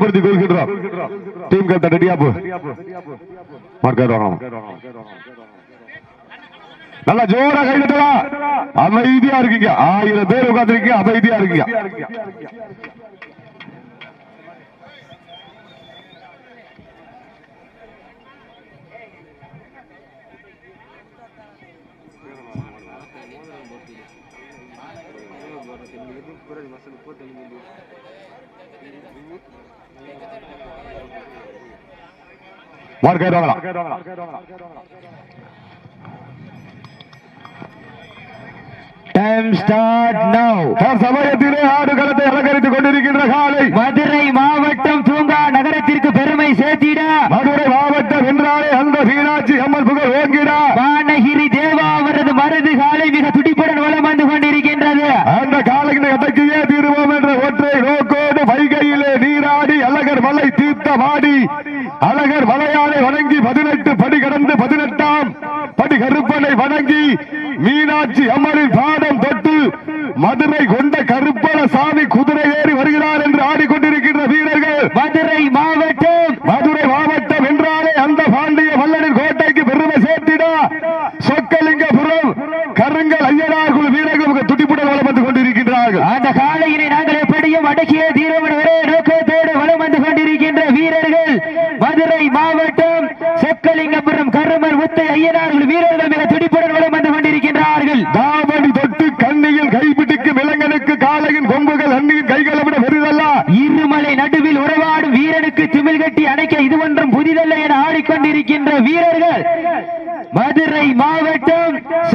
படுத்திக் கொள்கின்றோம் team captain ரெடியாப்பு நல்லா ஜோரா கைதட்டலாம் அமைதியா இருக்கீங்க. ஆயிரம் பேர் உட்காந்துருக்கீங்க அமைதியா இருக்கீங்க. மார்க்கை வாங்கலாம் டைம் ஸ்டார்ட் நவ் தற்சமயத்திலே ஆடுகளத்தை அலங்கரித்துக் கொண்டிருக்கின்ற காலை. மதுரை மாவட்ட பேச்சி அமரின் பாடம் தொட்டு மதுரை கொண்ட கருப்பன சாமி குதிரை ஏறி வருகிறார் என்று ஆடிக்கொண்டிருக்கின்ற வீரர்கள். மதுரை மாவட்ட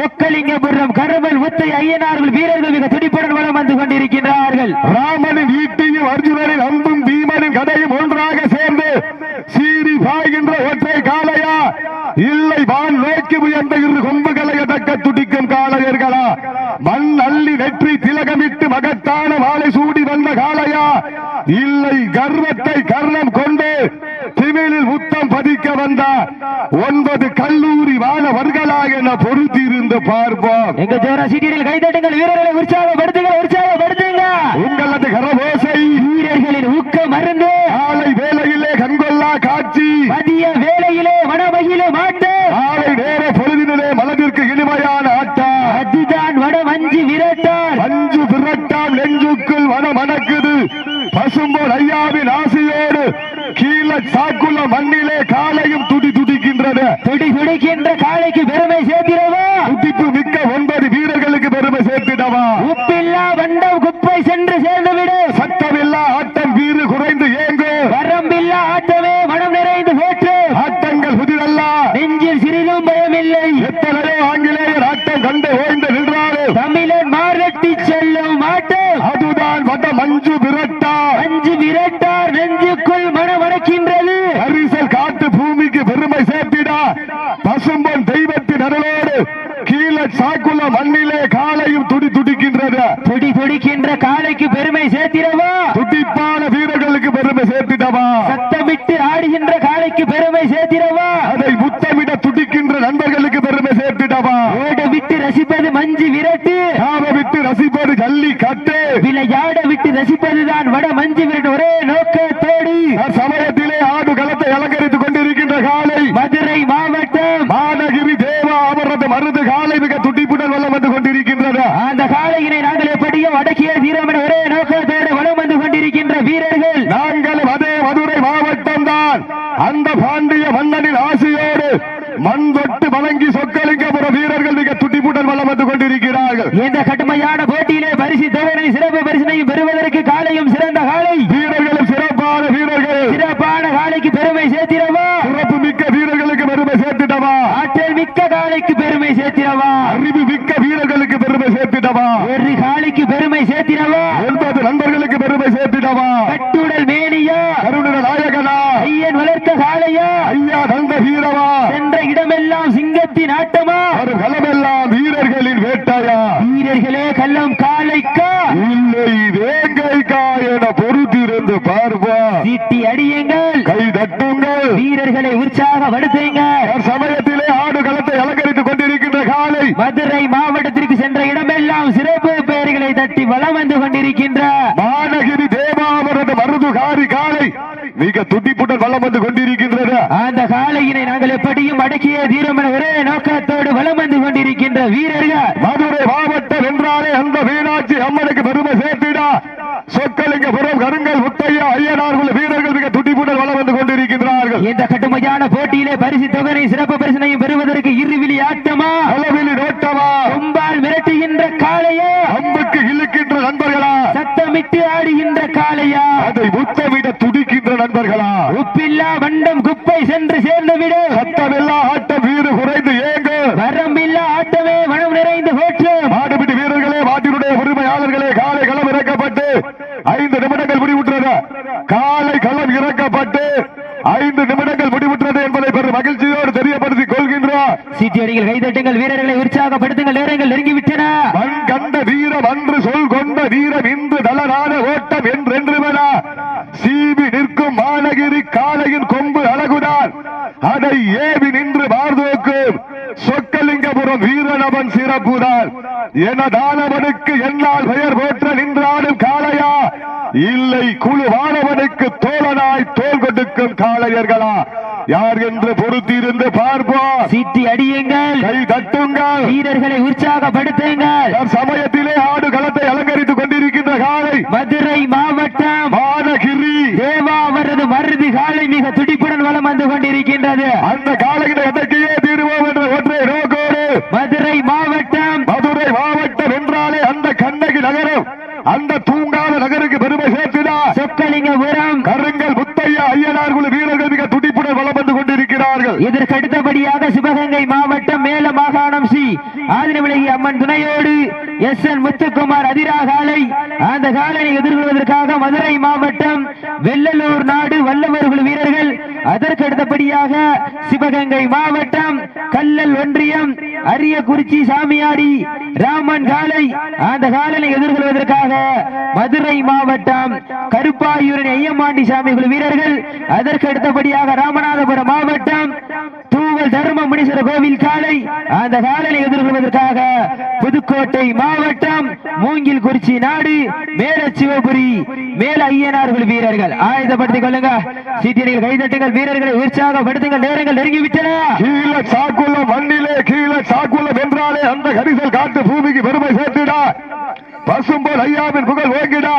சொக்கலிங்கபுரம் கருமல் முத்தை ஐயனார்கள் வீரர்கள் மிக துடிப்புடன் வளம் வந்து கொண்டிருக்கின்றார்கள். ராமனின் ஈட்டியும் அர்ஜுனனின் அன்பும் பீமனின் கதையும் ஒன்றாக சேர்ந்து சீறி பாய்கின்ற ஒற்றை காலையா இல்லை வான் நோக்கி உயர்ந்த இரு கொம்புகளை அடக்க துடிக்கும் காளையர்களா? மண் அள்ளி வெற்றி திலகமிட்டு மகத்தான மாலை சூடி வந்த காளையா? இல்லை கர்வத்தை கர்ணம் கொண்டு திமிழில் முத்தம் பதிக்க வந்த ஒன்பது பார்ப்போம். எங்க ஜோரா சிட்டியில் கைதட்டுங்கள் வீரர்களை உற்சாகப்படுத்துங்கள் உற்சாகப்படுத்துங்க உங்களது தஞ்சு விடுறே நோக்க தேடி படைக்கு பெருமை சேர்த்திடவா? அறிவு மிக்க வீரர்களுக்கு பெருமை சேர்த்திடவா? ஒரு காலிக்கு பெருமை சேர்த்திடவா? ஒன்பது நண்பர்களுக்கு பெருமை சேர்த்திடவா? கட்டுடல் மேனியா? கருண நாயகனா? ஐயன் வளர்த்த காளையா? ஐயா தந்த வீரவா? சென்ற இடமெல்லாம் சிங்கத்தின் ஆட்டமா? ஒரு களமெல்லாம் வீரர்களின் வேட்டையா? வீரர்களே கள்ளம் காலைக்கா இல்லை வேங்கைக்கா என பொறுத்திருந்து பார்ப்பா சீட்டி அடியுங்கள். கை தட்டுங்கள். வீரர்களை உற்சாகப்படுத்துங்கள். மதுரை மாவட்டத்திற்கு சென்ற இடமெல்லாம் சிறப்பு பெயர்களை தட்டி வளம் வந்து கொண்டிருக்கின்ற மாநகரி தேவாவரது மருதுகாரி காலை மிக துட்டிப்புடன் வளம் வந்து கொண்டிருக்கின்றது. அந்த காலையினை நாங்கள் எப்படியும் அடக்கிய தீரம் என ஒரே நோக்கத்தோடு வளம் வந்து கொண்டிருக்கின்ற வீரர்கள். மதுரை மாவட்டம் என்றாலே அந்த வீணாட்சி அம்மனுக்கு பெருமை சேர்த்திடா. சொக்கலிங்க புறம் கருங்கல் முத்தையா ஐயனார்கள் வீரர்கள் மிக துட்டிப்புடன் வளம் வந்து கொண்டிருக்கின்றார்கள். இந்த கடுமையான போட்டியிலே பரிசு தொகையை சிறப்பு பரிசனையும் பெறுவதற்கு இருவிழி ஆட்டம் நீங்கள் கைதட்டுங்கள் வீரர்களை உற்சாகப்படுத்துங்கள் நேரங்கள் நெருங்கிவிட்டன. மண் கண்ட வீரம் அன்று சொல் கொண்ட வீரம் இன்று ஓட்டம் என்று சீவி நிற்கும் மாநகிரி காலையின் கொம்பு அழகுதான். அதை ஏவி நின்று மார்தோக்கும் சொக்கலிங்கபுரம் வீரனவன் சிறப்புதான். எனதானவனுக்கு என்னால் பெயர் போற்ற நின்றாடும் காளையா. இல்லை குழுவானவனுக்கு தோழனாய் தோல் கொடுக்கும் காளையர்களா. யார் என்று பொறுத்திருந்து பார்ப்போம். சீட்டி அடியுங்கள். கை தட்டுங்கள். வீரர்களை உற்சாகப்படுத்துங்கள். சமயத்திலே ஆடு களத்தை அலங்கரித்துக் கொண்டிருக்கின்ற காலை? மதுரை மாவட்டம். மானகிரி தேவா அவரது மருது காலை மிக துடிப்புடன் வலம் வந்து கொண்டிருக்கின்றது. அந்த காலையினை எதற்கையே தீருவோம் என்ற ஒற்றை நோக்கோடு. மதுரை மாவட்டம். மதுரை மாவட்டம் என்றாலே அந்த கண்ணகி நகரம் அந்த தூங்காத நகருக்கு பெருமை சேர்த்தினார் சொக்கலிங்கபுரம். கருங்கல் முத்தையா ஐயனார் குழு வீரர்கள் மிக துடிப்புடன் வலம் வந்து கொண்டிருக்கிறார்கள் இதற்கு அடுத்தபடியாக சிவகங்கை மாவட்டம் மேல மாகாணம் சி. ஆதினவிலகி அம்மன் துணையோடு எஸ். என். முத்துக்குமார் அதிரா காலை அந்த காலனை எதிர்கொள்வதற்காக மதுரை மாவட்டம் வெள்ளலூர் நாடு வல்லவர் குழு வீரர்கள். அதற்கு அடுத்தபடியாக சிவகங்கை மாவட்டம் கல்லல் ஒன்றியம் அரியக்குறிச்சி சாமியாடி ராமன் காலை அந்த காலனை எதிர்கொள்வதற்காக மதுரை மாவட்டம் கருப்பாயூரன் ஐயமாண்டி சாமி குழு வீரர்கள். அதற்கு அடுத்தபடியாக ராமநாதபுரம் மாவட்டம் தூவல் தர்ம முனீஸ்வர கோவில் காலை அந்த காலனை எதிர்கொள்வதற்காக புதுக்கோட்டை மாவட்டம் மூங்கில் குறிச்சி நாடு மேல சிவபுரி மேல ஐயனார்கள் வீரர்கள். ஆயுதப்படுத்திக் கொள்ளுங்க. சீட்டியர்கள் கைதட்டுங்கள் வீரர்களை உற்சாகப்படுத்துங்கள். நேரங்கள் நெருங்கிவிட்டன. கீழே சாக்குள்ள மண்ணிலே கீழே சாக்குள்ள வென்றாலே அந்த கரிசல் காட்டு பூமிக்கு பெருமை சேர்த்திடா. பசும்போல் ஐயாவின் புகழ் ஓங்கிடா.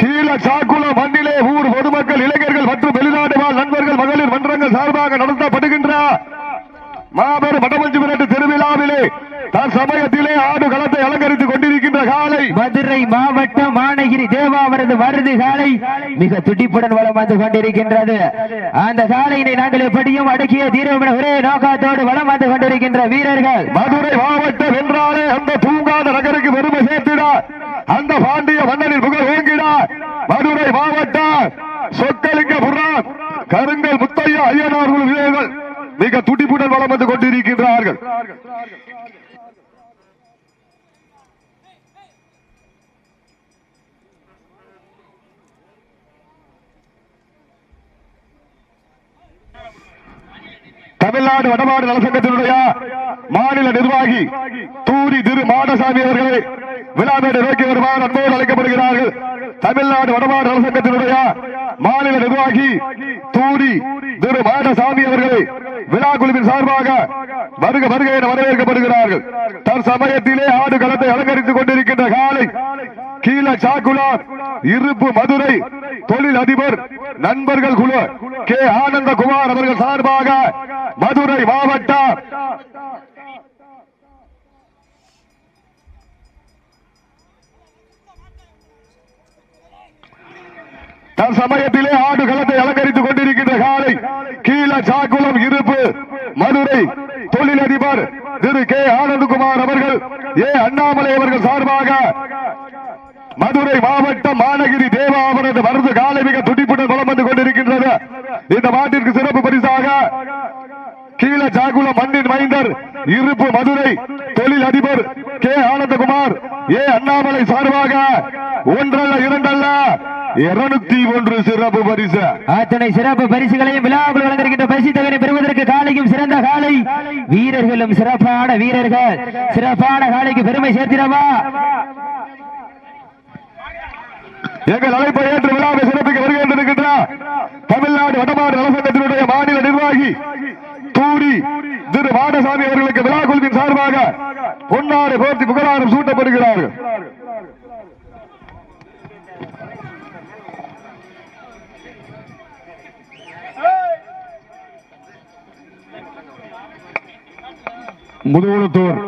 கீழ சாக்குளம் மண்ணிலே ஊர் பொதுமக்கள் இளைஞர்கள் மற்றும் வெளிநாடு வாழ் நண்பர்கள் மகளிர் மன்றங்கள் சார்பாக நடத்தப்படுகின்ற மாபெரும் வடமஞ்சு விரட்டு திருவிழாவிலே தன் சமயத்திலே ஆடு களத்தை அலங்கரித்துக் கொண்டிருக்கின்ற காலை மதுரை மாவட்டம் மானகிரி தேவா அவரது மருது காலை மிக துடிப்புடன் வலம் வந்து கொண்டிருக்கின்றது. அந்த காலையினை நாங்கள் எப்படியும் அடக்கிய தீர்வு ஒரே நோக்கத்தோடு வலம் வந்து கொண்டிருக்கின்ற வீரர்கள். மதுரை மாவட்டம் என்றாலே அந்த தூங்காத நகருக்கு பெருமை சேர்த்திடா அந்த பாண்டிய மன்னனின் புகழ் ஓங்கிடா மதுரை மாவட்டம் சொக்கலிங்கபுரம் கருங்கல் முத்தையா வீரர்கள் மிக துடிப்புடன் வளம் வந்து கொண்டிருக்கின்றார்கள். தமிழ்நாடு வடமாடு நலசங்கத்தினுடைய மாநில நிர்வாகி தூரி திரு மாடசாமி அவர்களை விழாமேடை நோக்கி வருமாறு அன்போடு அழைக்கப்படுகிறார்கள். தமிழ்நாடு வடமாடு அரசாங்கத்தினுடைய மாநில நிர்வாகி தூரி திரு மாடசாமி அவர்களை விழா குழுவின் சார்பாக வருக வருக என வரவேற்கப்படுகிறார்கள். தற்சமயத்திலே ஆடு களத்தை அலங்கரித்துக் கொண்டிருக்கின்ற காலை கீழ சாக்குலார் இருப்பு மதுரை தொழில் அதிபர் நண்பர்கள் குழு கே. ஆனந்தகுமார் அவர்கள் சார்பாக மதுரை மாவட்ட தன் சமயத்திலே ஆடு களத்தை அலங்கரித்துக் கொண்டிருக்கின்ற காலை. கீழ சாக்குளம் இருப்பு. மதுரை தொழிலதிபர் திரு கே. ஆனந்தகுமார் அவர்கள் ஏ. அண்ணாமலை அவர்கள் சார்பாக மதுரை மாவட்டம் மாநகிரி தேவா அவரது மருந்து காலை மிக துடிப்புடன் வளம் வந்து கொண்டிருக்கின்றது. இந்த மாட்டிற்கு சிறப்பு பரிசாக கீழ சாகுளம் மண்ணின் மைந்தர் இருப்பு மதுரை தொழில் அதிபர் கே. ஆனந்தகுமார். ஏ. அண்ணாமலை சார்பாக ஒன்றல்ல இரண்டல்ல இருநூத்தி ஒன்று சிறப்பு பரிசு. அத்தனை சிறப்பு பரிசுகளையும் விழாவில் வழங்குகின்ற பரிசு தொகையை பெறுவதற்கு காலையும் சிறந்த காலை. வீரர்களும் சிறப்பான வீரர்கள். சிறப்பான காலைக்கு பெருமை சேர்த்திடவா? எங்கள் அழைப்பை ஏற்று விழாவை சிறப்பிக்க வருகின்ற வடமாடு நலசங்கத்தினுடைய மாநில நிர்வாகி கூறி திரு பாடசாமி அவர்களுக்கு விழா குழுவின் சார்பாக பொன்னாறு போர்த்தி புகழாரம் சூட்டப்படுகிறார்கள் முதுகுளத்தூர்.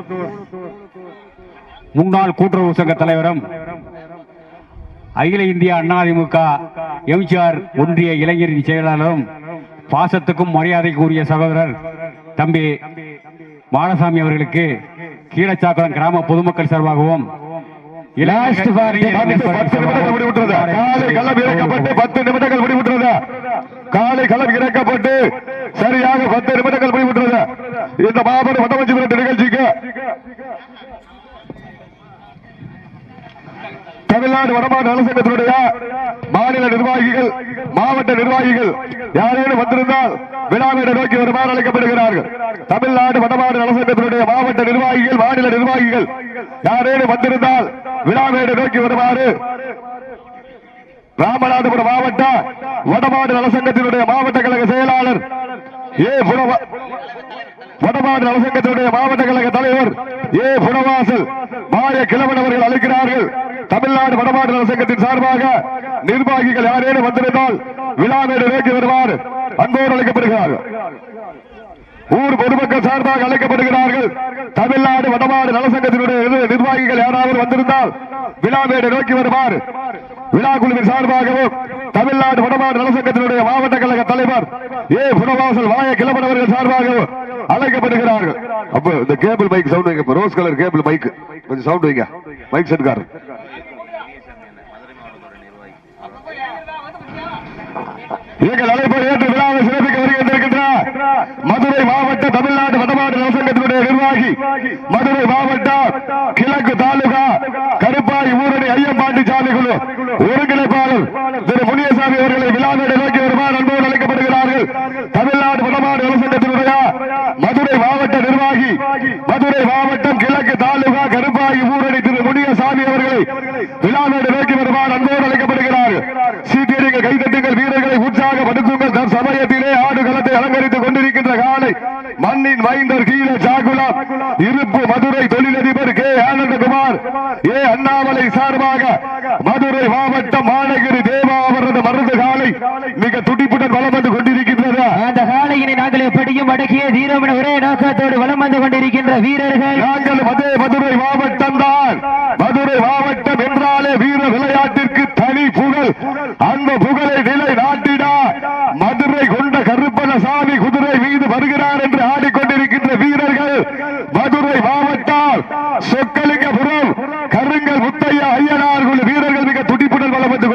முன்னாள் கூட்டுறவு சங்க தலைவரும் அகில இந்திய அண்ணாதிமுக எம்ஜிஆர் ஒன்றிய இளைஞரின் செயலாளரும் பாசத்துக்கும் மரியாதைக்கு உரிய சகோதரர் தம்பி மாடசாமி அவர்களுக்கு கீழச்சாக்குளம் கிராம பொதுமக்கள் சார்பாகவும் காலை களம் இறக்கப்பட்டு பத்து நிமிடங்கள் முடிவுற்றது. காலை களம் இறக்கப்பட்டு சரியாக பத்து நிமிடங்கள் முடிவுற்றது. இந்த மாபெரும் வட்டமஞ்சி நிகழ்ச்சிக்கு தமிழ்நாடு வடமாடு நலசங்கத்தினுடைய மாநில நிர்வாகிகள் மாவட்ட நிர்வாகிகள் யாரேனும் வந்திருந்தால் விழாவிட நோக்கி வருமாறு அழைக்கப்படுகிறார்கள் தமிழ்நாடு வடமாடு நலசங்கத்தினுடைய மாவட்ட நிர்வாகிகள் மாநில நிர்வாகிகள் யாரேனும் வந்திருந்தால் விழாவிட நோக்கி வருமாறு ராமநாதபுரம் மாவட்ட வடமாடு நலசங்கத்தினுடைய மாவட்ட கழக செயலாளர் ஏ. புனவ வடமாடு நலசங்கத்தினுடைய மாவட்ட கழக தலைவர் ஏ. புனவாசல் மாய கிழவன் அவர்கள் அழைக்கிறார்கள். தமிழ்நாடு வடமாடு நலசங்கத்தின் சார்பாக நிர்வாகிகள் யாரேனும் வந்திருந்தால் விழாவேடு நோக்கி வருவார் அன்போடு அழைக்கப்படுகிறார். ஊர் பொதுமக்கள் சார்பாக அழைக்கப்படுகிறார்கள். தமிழ்நாடு வடமாடு நலசங்கத்தினுடைய நிர்வாகிகள் யாராவது வந்திருந்தால் விழாவேடு நோக்கி வருமாறு விழா குழுவின் சார்பாகவும் தமிழ்நாடு வடமாடு நலசங்கத்தினுடைய மாவட்ட கழக தலைவர் ஏ. புனவாசல் வாய கிளம்பனவர்கள் சார்பாகவும் அழைக்கப்படுகிறார்கள். அப்போ இந்த கேபிள் மைக் சவுண்ட் வைங்க. ரோஸ் கலர் கேபிள் மைக் கொஞ்சம் சவுண்ட் வைங்க. மைக் செட்காரர் எங்கள் அழைப்பை ஏற்று விழாவை சிறப்பிக்க வருகின்றிருக்கின்ற மதுரை மாவட்ட தமிழ்நாடு வடமாடு நலசங்கத்தினுடைய நிர்வாகி. மதுரை மாவட்டம் கிழக்கு தாலுகா கருப்பாய் ஊரணி ஐயம்பாண்டி சாமி குழு ஒருங்கிணைப்பாளர் திரு முனியசாமி அவர்களை விழாவிட நோக்கி வருமாறு அன்போடு அழைக்கப்படுகிறார்கள். தமிழ்நாடு வடமாடு நலசங்கத்தினுடைய மதுரை மாவட்ட நிர்வாகி. மதுரை மாவட்டம் கிழக்கு தாலுகா கருப்பாய் ஊரணி திரு முனியசாமி அவர்களை விழாவிட நோக்கி வருமாறு அன்போடு அழைக்கப்படுகிறார்கள் சீட்டியடிகள் கைதட்டுங்கள் வீரர்களை உற்சாகப்படுத்துங்கள் தன் சமயத்திலே ஆடு களத்தை அலங்கரித்துக் கொண்டிருக்கின்ற காலை மண்ணின் மைந்தர் கீழ சாகுலம் இருப்பு மதுரை தொழிலதிபர் கே ஆனந்தகுமார் ஏ அண்ணாமலை சார்பாக மதுரை மாவட்டம் மாநகரி தேவா அவரது மருந்து காலை மிக துடிப்புடன் வலம் வந்து கொண்டிருக்கின்றது. அந்த காலையினை நாங்கள் எப்படியும் அடக்கிய தீரமன ஒரே நோக்கத்தோடு வலம் வந்து கொண்டிருக்கின்ற வீரர்கள். நாங்கள் அதே மதுரை மாவட்டம் தான். மதுரை மாவட்டம் என்றாலே வீர விளையாட்டிற்கு தனி புகழ். அந்த புகழை நிலை நாட்டிட மதுரை கொண்ட கருப்பணசாமி குதிரை மீது வருகிறார் என்று ஆடிக்கொண்டிருக்கின்ற வீரர்கள் மதுரை மாவட்டம் சொக்கலிங்கபுரம் கருங்கல் முத்தையா ஐயனார் குழு வீரர்கள் மிக துடிப்புடன் வலம் வந்து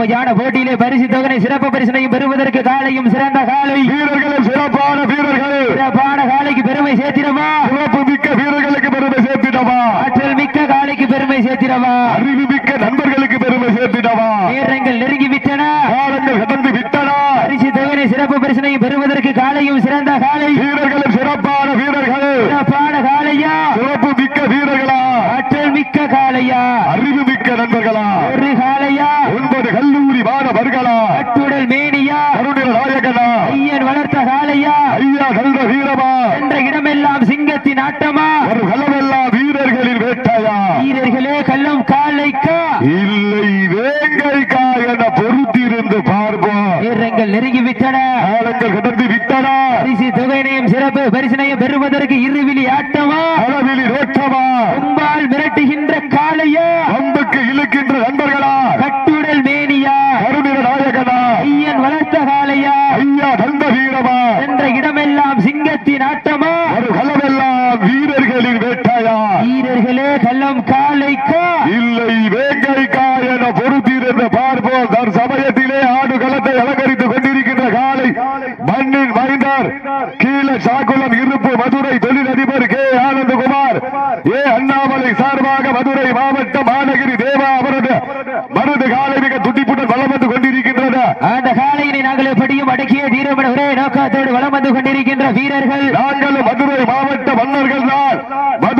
கடுமையான போட்டியிலே பரிசு தொகை சிறப்பு பரிசனையும் பெறுவதற்கு காலையும் சிறந்த காலை. வீரர்களும் சிறப்பான வீரர்கள். சிறப்பான காலைக்கு பெருமை சேர்த்திடவா? சிறப்பு மிக்க வீரர்களுக்கு பெருமை சேர்த்திடவா? ஆற்றல் மிக்க காலைக்கு பெருமை சேர்த்திடவா? அறிவு மிக்க நண்பர்களுக்கு பெருமை சேர்த்திடவா? நேரங்கள் நெருங்கி விட்டன. காலங்கள் கடந்து விட்டனா. பரிசு தொகை சிறப்பு பரிசனையும் பெறுவதற்கு காலையும் சிறந்த காலை. வீரர்களும் சிறப்பான வீரர்கள். சிறப்பான காலையா? சிறப்பு மிக்க வீரர்களா? ஆற்றல் மிக்க காலையா? அறிவு மிக்க நண்பர்களா ஒரு காலையா ஒன்பது கல்லூரி மாணவர்களா கட்டுடல் மேனியா கருணிர நாயகனா ஐயன் வளர்த்த காலையா ஐயா கல்ற வீரமா என்ற இடமெல்லாம் சிங்கத்தின் ஆட்டமா ஒரு களமெல்லாம் வீரர்களின் வேட்டையா வீரர்களே கல்லும் காலைக்கா இல்லை வேங்கைக்கா என பொறுத்திருந்து பார்ப்போம் நேரங்கள் நெருங்கி விட்டன. கடந்து விட்டனா. பரிசு தொகையினையும் சிறப்பு பரிசனையும் பெறுவதற்கு இருவிழி ஆட்டமா.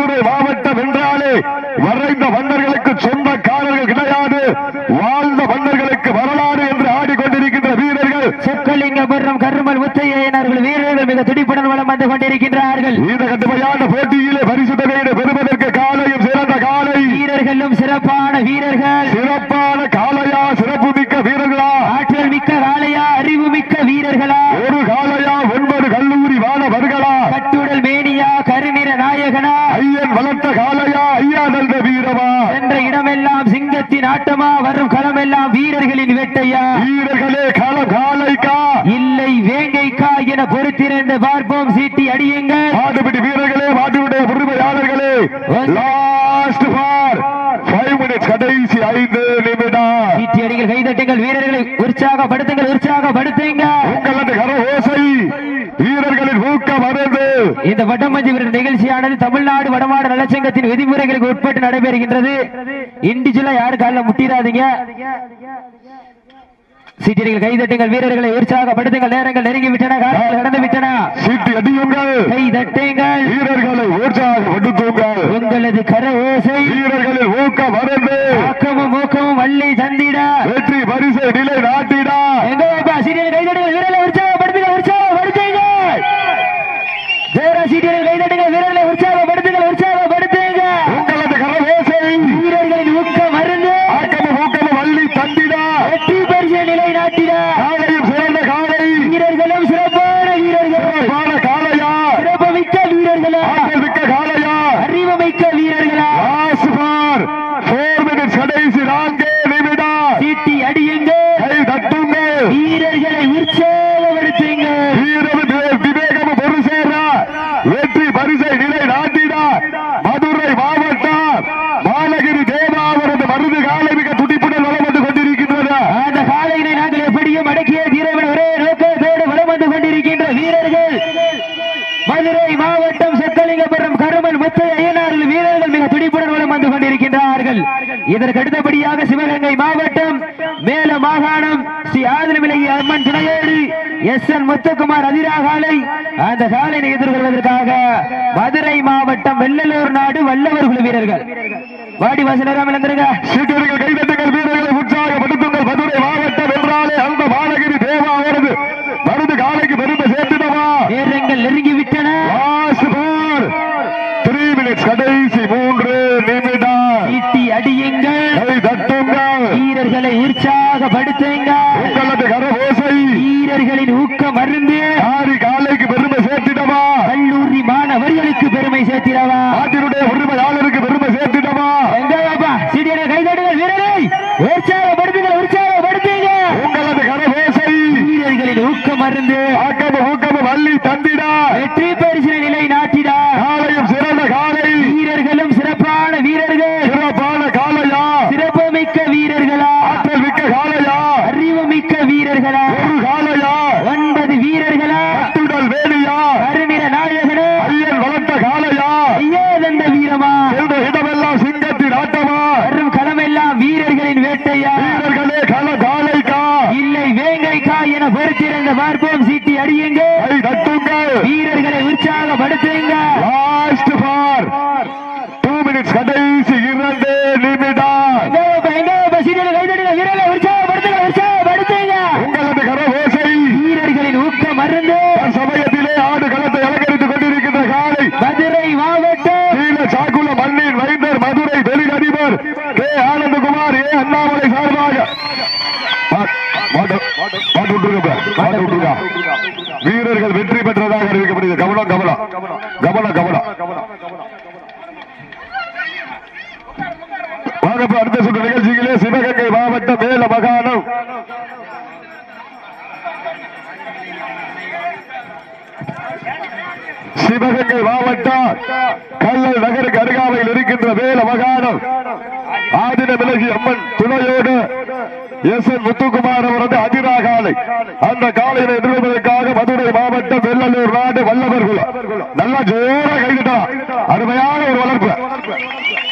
மதுரை மாவட்டம் என்றாலே வரைந்த மன்னர்களுக்கு சொந்தக்காரர்கள் கிடையாது. வாழ்ந்த மன்னர்களுக்கு வரலாறு என்று ஆடிக்கொண்டிருக்கின்ற வீரர்கள் சொக்கலிங்க மற்றும் கருமல் முத்தையனர்கள் வீரர்கள் மிக துடிப்புடன் வளம் வந்து கொண்டிருக்கின்றார்கள். இந்த கட்டுமையா வீரர்களே காலம் இல்லை வேங்கைக்கா என பொறுத்திருந்து பார்ப்போம். சீட்டி அடியுங்க மாட்டுப்பிடி வீரர்களே மாட்டுப்பிடி உரிமையாளர்களே. லாஸ்ட் ஃபார் கடைசி ஐந்து நிமிடம். சீட்டி அடிகள் கைதட்டுங்கள். வீரர்களை உற்சாகப்படுத்துங்கள் உற்சாகப்படுத்துங்க உங்களது கர ஓசை வீரர்களின் ஊக்கம் அறிந்து இந்த வட்டமஞ்சி வீரர் நிகழ்ச்சியானது தமிழ்நாடு வடமாடு நலச்சங்கத்தின் விதிமுறைகளுக்கு உட்பட்டு நடைபெறுகின்றது. இண்டிவிஜுவலா யாரு காலில் முட்டிடாதீங்க. சீட்டியர்கள் கைதட்டுங்கள் வீரர்களை உற்சாகப்படுத்துங்கள். நேரங்கள் நெருங்கி விட்டன காலங்கள் விட்டன சீட்டு அடியுங்கள். கைதட்டுங்கள். வீரர்களை உற்சாகப்படுத்துங்கள். உங்களது கர ஓசை எஸ் என் முத்துக்குமார் அதிராகாலை அந்த காலையை எதிர்கொள்வதற்காக மதுரை மாவட்டம் வெள்ளலூர் நாடு வல்லவர் குழு வீரர்கள் வாடி வாசலராமல் இருந்திருங்க சிவகங்கை மாவட்டம் கல்லை நகருக்கு அருகாமையில் இருக்கின்ற வேல மகாணம் ஆதின விலகி அம்மன் துணையோடு எஸ் என் முத்துக்குமார் அவரது அதிரா காலை அந்த காலையில எதிர்ப்பதற்காக மதுரை மாவட்டம் வெள்ளலூர் நாடு வல்லவர்கள் நல்லா ஜோரா கைதுட்டா அருமையான ஒரு வளர்ப்பு.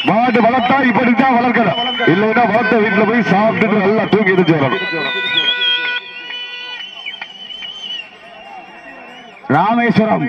மாடு வளர்த்தா இப்படித்தான் வளர்க்கணும். இல்லைன்னா வளர்த்த வீட்டுல போய் சாப்பிட்டுட்டு நல்லா தூங்கிட்டு சேரணும் ராமேஸ்வரம்.